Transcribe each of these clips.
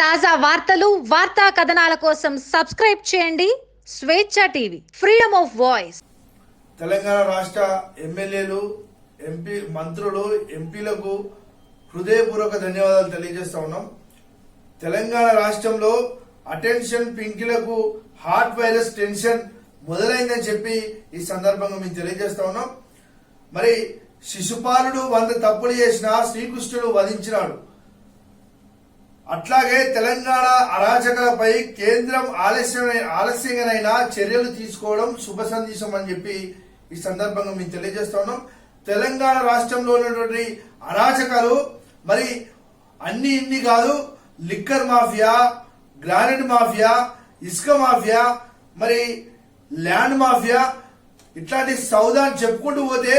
తాజా వార్తలు వార్తా కథనాల కోసం సబ్స్క్రైబ్ చేయండి. Swecha TV freedom of voice. Telangana రాష్ట్ర ఎమ్మెల్యేలు ఎంపీ మంత్రులు ఎంపీలకు హృదయపూర్వక ధన్యవాదాలు తెలియజేస్తా ఉన్నాం. తెలంగాణ రాష్ట్రంలో అటెన్షన్ పింకిలకు హార్ట్ వైరస్ టెన్షన్ మొదలైందని చెప్పి ఈ సందర్భంగా మేము తెలియజేస్తా ఉన్నాం. మరి శిశుపాలుడు వంద తప్పులు చేసిన శ్రీకృష్ణుడు వధించినాడు. అట్లాగే తెలంగాణ అరాచకలపై కేంద్రం ఆలస్యమైన ఆలస్యంగానైనా చర్యలు తీసుకోవడం శుభ సందేశం అని చెప్పి ఈ సందర్భంగా మేము తెలియజేస్తా ఉన్నాం. తెలంగాణ రాష్ట్రంలో ఉన్నటువంటి అరాచకాలు మరి అన్ని ఇన్ని కాదు లిక్కర్ మాఫియా గ్రానైట్ మాఫియా ఇసుక మాఫియా మరి ల్యాండ్ మాఫియా ఇట్లాంటి సౌదాన్ని చెప్పుకుంటూ పోతే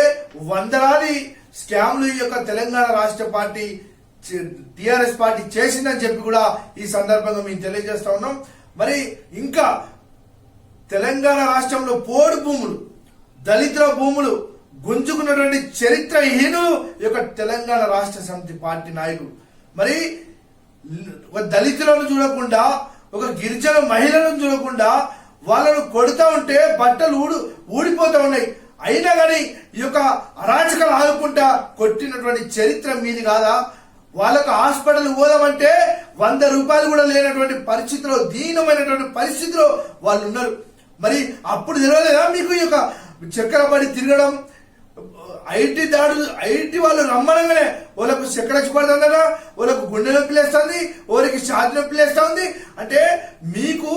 వందలాది స్కామ్లు ఈ యొక్క తెలంగాణ రాష్ట్ర పార్టీ టిఆర్ఎస్ పార్టీ చేసిందని చెప్పి కూడా ఈ సందర్భంగా మేము తెలియజేస్తా ఉన్నాం. మరి ఇంకా తెలంగాణ రాష్ట్రంలో పోడు భూములు దళితుల భూములు గుంజుకున్నటువంటి చరిత్రహీనులు ఈ యొక్క తెలంగాణ రాష్ట్ర సమితి పార్టీ నాయకులు. మరి ఒక దళితులను చూడకుండా ఒక గిరిజన మహిళలను చూడకుండా వాళ్ళను కొడుతూ ఉంటే బట్టలు ఊడు ఊడిపోతూ ఉన్నాయి. అయినా కానీ ఈ యొక్క అరాచకాలు ఆదుకుంటా కొట్టినటువంటి చరిత్ర మీది కాదా? వాళ్ళకు హాస్పిటల్ పోదామంటే వంద రూపాయలు కూడా లేనటువంటి పరిస్థితిలో దీనమైనటువంటి పరిస్థితిలో వాళ్ళు ఉన్నారు. మరి అప్పుడు తెలియలేదా మీకు ఈ యొక్క చక్కెర పడి తిరగడం? ఐటీ దాడులు ఐటీ వాళ్ళు రమ్మనగానే వాళ్ళకు చెక్కడకి పడుతుందట వాళ్ళకు గుండె నొప్పి లేస్తుంది వాళ్ళకి ఛాతి నొప్పి లేస్తుంది. అంటే మీకు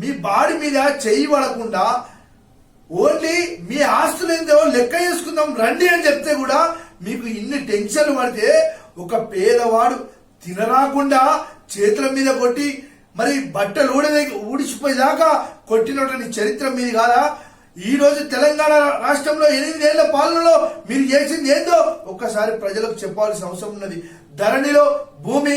మీ బాడీ మీద చెయ్యి పడకుండా ఓన్లీ మీ ఆస్తులు ఏందో లెక్క చేసుకుందాం రండి అని చెప్తే కూడా మీకు ఇన్ని టెన్షన్లు పడితే ఒక పేదవాడు తినరాకుండా చేతుల మీద కొట్టి మరి బట్టలు ఊడదే ఊడిచిపోయేదాకా కొట్టినటువంటి చరిత్ర మీది కాదా? ఈ రోజు తెలంగాణ రాష్ట్రంలో ఎనిమిదేళ్ళ పాలనలో మీరు చేసింది ఏందో ఒక్కసారి ప్రజలకు చెప్పాల్సిన అవసరం ఉన్నది. ధరణిలో భూమి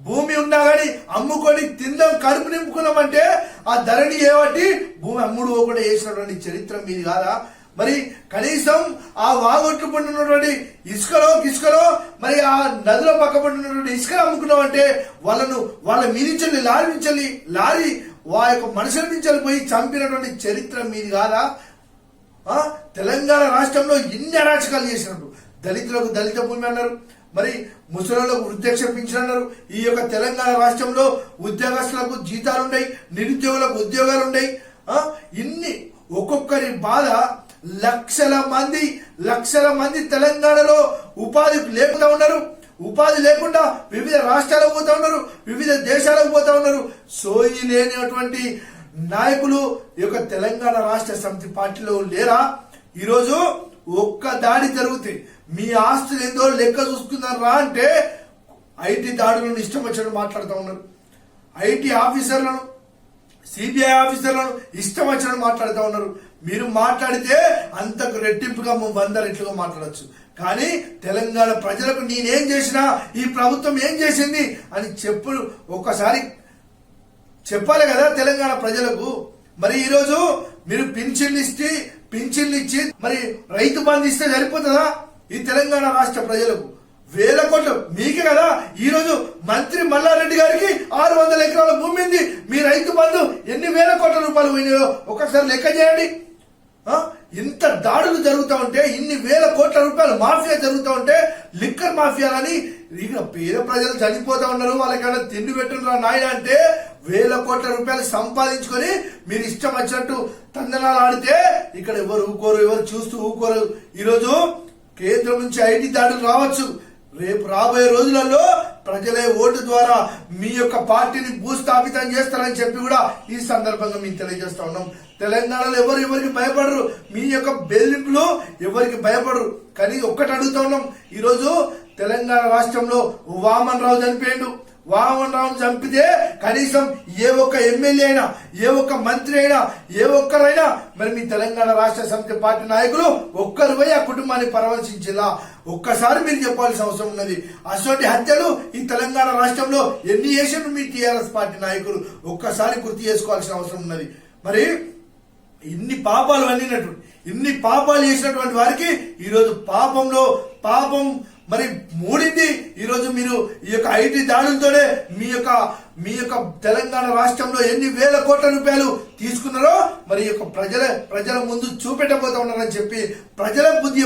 భూమి ఉన్నా కానీ అమ్ముకొని తిందాం కడుపు నింపుకున్నామంటే ఆ ధరణి ఏవటి భూమి అమ్ముడు పోకుండా చేసినటువంటి చరిత్ర మీది కాదా? మరి కనీసం ఆ వాగొట్టు పడినటువంటి ఇసుకలో ఇసుకలో మరి ఆ నదిలో పక్క పడినటువంటి ఇసుకలు అమ్ముకున్నామంటే వాళ్ళను వాళ్ళ మీదించల్లి లారీ నుంచి లారీ వా యొక్క మనుషుల నుంచి పోయి చంపినటువంటి చరిత్ర మీది కాదా? తెలంగాణ రాష్ట్రంలో ఇన్ని అరాచకాలు చేసినట్టు. దళితులకు దళిత భూమి అన్నారు. మరి ముసలిలకు వృద్ధాక్ష పింఛన్ అన్నారు. ఈ యొక్క తెలంగాణ రాష్ట్రంలో ఉద్యోగస్తులకు జీతాలు ఉన్నాయి నిరుద్యోగులకు ఉద్యోగాలు ఉన్నాయి ఇన్ని ఒక్కొక్కరి బాధ లక్షల మంది లక్షల మంది తెలంగాణలో ఉపాధి లేకుండా ఉన్నారు. ఉపాధి లేకుండా వివిధ రాష్ట్రాలకు పోతా ఉన్నారు వివిధ దేశాలకు పోతా ఉన్నారు. సోయి లేనటువంటి నాయకులు ఈ యొక్క తెలంగాణ రాష్ట్ర సమితి పార్టీలో లేరా? ఈరోజు ఒక్క దాడి జరుగుతుంది మీ ఆస్తులు ఏందో లెక్క చూసుకున్నారా అంటే ఐటీ దాడులను ఇష్టం వచ్చినట్టు మాట్లాడుతూ ఉన్నారు. ఐటీ ఆఫీసర్లను సిబిఐ ఆఫీసర్లను ఇష్టం వచ్చినట్టు మాట్లాడుతూ ఉన్నారు. మీరు మాట్లాడితే అంతకు రెట్టింపుగా వంద రెట్లుగా మాట్లాడచ్చు. కానీ తెలంగాణ ప్రజలకు నేనేం చేసినా ఈ ప్రభుత్వం ఏం చేసింది అని చెప్పు ఒక్కసారి చెప్పాలి కదా తెలంగాణ ప్రజలకు. మరి ఈరోజు మీరు పింఛన్లు ఇస్తే పింఛన్లు ఇచ్చి మరి రైతు బంధు ఇస్తే సరిపోతుందా? ఈ తెలంగాణ రాష్ట్ర ప్రజలకు. వేల కోట్లు. మీకే కదా? ఈ రోజు మంత్రి మల్లారెడ్డి గారికి ఆరు వందల ఎకరాల భూమి ఉంది. మీ రైతు బంధు ఎన్ని వేల కోట్ల రూపాయలు పోయినాయో ఒకసారి లెక్క చేయండి. ఇంత దాడులు జరుగుతూ ఉంటే ఇన్ని వేల కోట్ల రూపాయలు మాఫియా జరుగుతూ ఉంటే లిక్కర్ మాఫియాలని ఇక పేద ప్రజలు చనిపోతా ఉన్నారు. వాళ్ళకైనా తిండి పెట్టున్నారు నాయన అంటే వేల కోట్ల రూపాయలు సంపాదించుకొని మీరు ఇష్టం వచ్చినట్టు తందనాలు ఆడితే ఇక్కడ ఎవరు ఊకోరు ఎవరు చూస్తూ ఊకోరు. ఈరోజు కేంద్రం నుంచి ఐటీ దాడులు రావచ్చు. రేపు రాబోయే రోజులలో ప్రజలే ఓటు ద్వారా మీ యొక్క పార్టీని భూస్థాపితం చేస్తారని చెప్పి కూడా ఈ సందర్భంగా మేము తెలియజేస్తా ఉన్నాం. తెలంగాణలో ఎవరు ఎవరికి భయపడరు. మీ యొక్క బెదిరింపులు ఎవరికి భయపడరు. కానీ ఒక్కటి అడుగుతా ఉన్నాం. ఈరోజు తెలంగాణ రాష్ట్రంలో వామన్ రావు చనిపోయిండు. వామన్ రావును చంపితే కనీసం ఏ ఒక్క ఎమ్మెల్యే అయినా ఏ ఒక్క మంత్రి అయినా ఏ ఒక్కరైనా మరి మీ తెలంగాణ రాష్ట్ర సమితి పార్టీ నాయకులు ఒక్కరు పోయి ఆ కుటుంబాన్ని పరామర్శించేలా ఒక్కసారి మీరు చెప్పాల్సిన అవసరం ఉన్నది. అటువంటి హత్యలు ఈ తెలంగాణ రాష్ట్రంలో ఎన్ని చేసిన మీ టీఆర్ఎస్ పార్టీ నాయకులు ఒక్కసారి గుర్తు చేసుకోవాల్సిన అవసరం ఉన్నది. మరి ఇన్ని పాపాలు అన్నినటువంటి ఇన్ని పాపాలు చేసినటువంటి వారికి ఈరోజు పాపంలో పాపం మరి మూడింది ఈరోజు మీరు ఈ యొక్క ఐటీ దాడులతోనే మీ యొక్క మీ యొక్క తెలంగాణ రాష్ట్రంలో ఎన్ని వేల కోట్ల రూపాయలు తీసుకున్నారో మరి ఈ యొక్క ప్రజల ప్రజల ముందు చూపెట్టబోతా ఉన్నారని చెప్పి ప్రజల బుద్ధి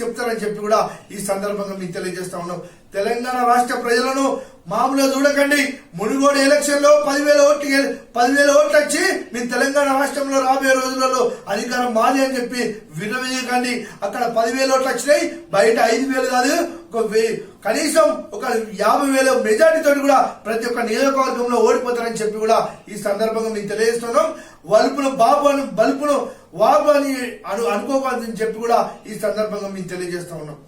చెప్తారని చెప్పి కూడా ఈ సందర్భంగా మీకు తెలియజేస్తా ఉన్నాం. తెలంగాణ రాష్ట్ర ప్రజలను మామూలుగా చూడకండి. మునుగోడు ఎలక్షన్లో పదివేల ఓట్లు పదివేల ఓట్లు వచ్చి మీ తెలంగాణ రాష్ట్రంలో రాబోయే రోజులలో అధికారం మాది అని చెప్పి వినవేయకండి అక్కడ పదివేల ఓట్లు వచ్చినాయి బయట ఐదు వేలు కాదు ఒక వెయ్యి కనీసం ఒక యాభై వేల మెజార్టీతో కూడా ప్రతి ఒక్క నియోజకవర్గంలో ఓడిపోతారని చెప్పి కూడా ఈ సందర్భంగా మేము తెలియజేస్తున్నాం. వలుపును బాబు అని బలుపును వాబు అని అను అనుకోకూడదని చెప్పి కూడా ఈ సందర్భంగా మేము తెలియజేస్తా ఉన్నాం.